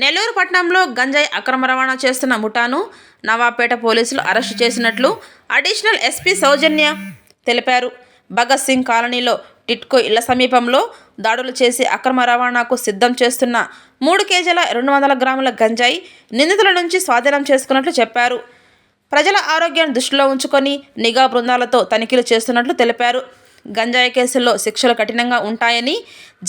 నెల్లూరు పట్టణంలో గంజాయి అక్రమ రవాణా చేస్తున్న ముఠాను నవాపేట పోలీసులు అరెస్టు చేసినట్లు అడిషనల్ ఎస్పీ సౌజన్య తెలిపారు. భగత్ సింగ్ కాలనీలో టిట్కో ఇళ్ళ సమీపంలో దాడులు చేసి అక్రమ రవాణాకు సిద్ధం చేస్తున్న మూడు కేజీల రెండు వందల గ్రాముల గంజాయి నిందితుల నుంచి స్వాధీనం చేసుకున్నట్లు చెప్పారు. ప్రజల ఆరోగ్యాన్ని దృష్టిలో ఉంచుకొని నిఘా బృందాలతో తనిఖీలు చేస్తున్నట్లు తెలిపారు. గంజాయి కేసుల్లో శిక్షలు కఠినంగా ఉంటాయని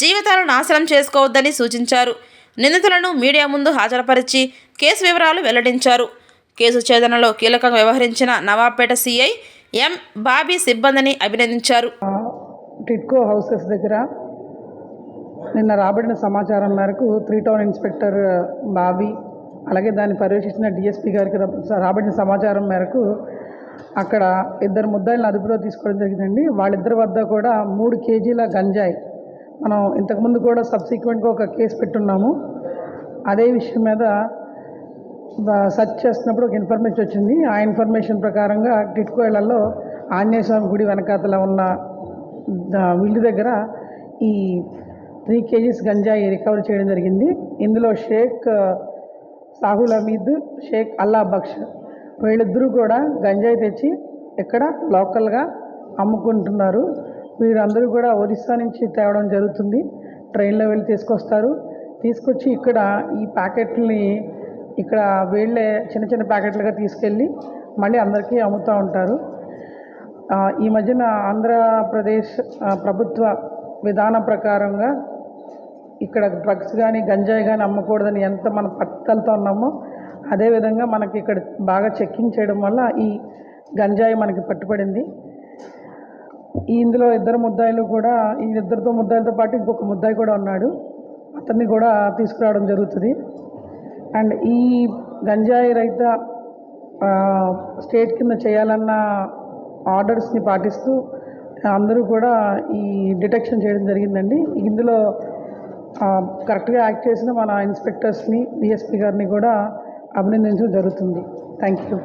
జీవితాలను నాశనం చేసుకోవద్దని సూచించారు. నిందితులను మీడియా ముందు హాజరుపరిచి కేసు వివరాలు వెల్లడించారు. కేసు ఛేదనలో కీలకంగా వ్యవహరించిన నవాబ్పేట సీఐ ఎం బాబీ సిబ్బందిని అభినందించారు. టిట్కో హౌసెస్ దగ్గర నిన్న రాబడిన సమాచారం మేరకు త్రీ టౌన్ ఇన్స్పెక్టర్ బాబీ అలాగే దాన్ని పర్యవేక్షించిన డిఎస్పీ గారికి రాబడిన సమాచారం మేరకు అక్కడ ఇద్దరు ముద్దాయిలను అదుపులో తీసుకోవడం జరిగిందండి. వాళ్ళిద్దరి వద్ద కూడా మూడు కేజీల గంజాయి మనం ఇంతకుముందు కూడా సబ్సిక్వెంట్గా ఒక కేసు పెట్టున్నాము. అదే విషయం మీద సర్చ్ సెర్చ్ చేస్తున్నప్పుడు ఒక ఇన్ఫర్మేషన్ వచ్చింది. ఆ ఇన్ఫర్మేషన్ ప్రకారంగా టిట్కో ఆంజనేయస్వామి ఆంజనేయ స్వామి గుడి వెనకాతల ఉన్న విల్లు దగ్గర ఈ త్రీ కేజీస్ గంజాయి రికవర్ చేయడం జరిగింది. ఇందులో షేక్ సాహుల్ హమీద్ షేక్ అల్లా బక్ష్ వీళ్ళిద్దరూ కూడా గంజాయి తెచ్చి ఇక్కడ లోకల్గా అమ్ముకుంటున్నారు. వీరందరూ కూడా ఒరిస్సా నుంచి తేవడం జరుగుతుంది. ట్రైన్లో వెళ్ళి తీసుకొస్తారు. తీసుకొచ్చి ఇక్కడ ఈ ప్యాకెట్లని ఇక్కడ వీళ్ళే చిన్న చిన్న ప్యాకెట్లుగా తీసుకెళ్ళి మళ్ళీ అందరికీ అమ్ముతూ ఉంటారు. ఈ మధ్యన ఆంధ్రప్రదేశ్ ప్రభుత్వ విధానం ప్రకారంగా ఇక్కడ డ్రగ్స్ కానీ గంజాయి కానీ అమ్మకూడదని ఎంత మనం పట్టుదలతో ఉన్నామో అదేవిధంగా మనకి ఇక్కడ బాగా చెక్కింగ్ చేయడం వల్ల ఈ గంజాయి మనకి పట్టుబడింది. ఇందులో ఇద్దరు ముద్దాయిలు కూడా ఈ ఇద్దరితో ముద్దాయిలతో పాటు ఇంకొక ముద్దాయి కూడా ఉన్నాడు. అతన్ని కూడా తీసుకురావడం జరుగుతుంది. అండ్ ఈ గంజాయి రహిత స్టేట్ కింద చేయాలన్న ఆర్డర్స్ని పాటిస్తూ అందరూ కూడా ఈ డిటెక్షన్ చేయడం జరిగిందండి. ఇందులో కరెక్ట్గా యాక్ట్ చేసిన మన ఇన్స్పెక్టర్స్ని డిఎస్పీ గారిని కూడా అభినందించడం జరుగుతుంది. Thank you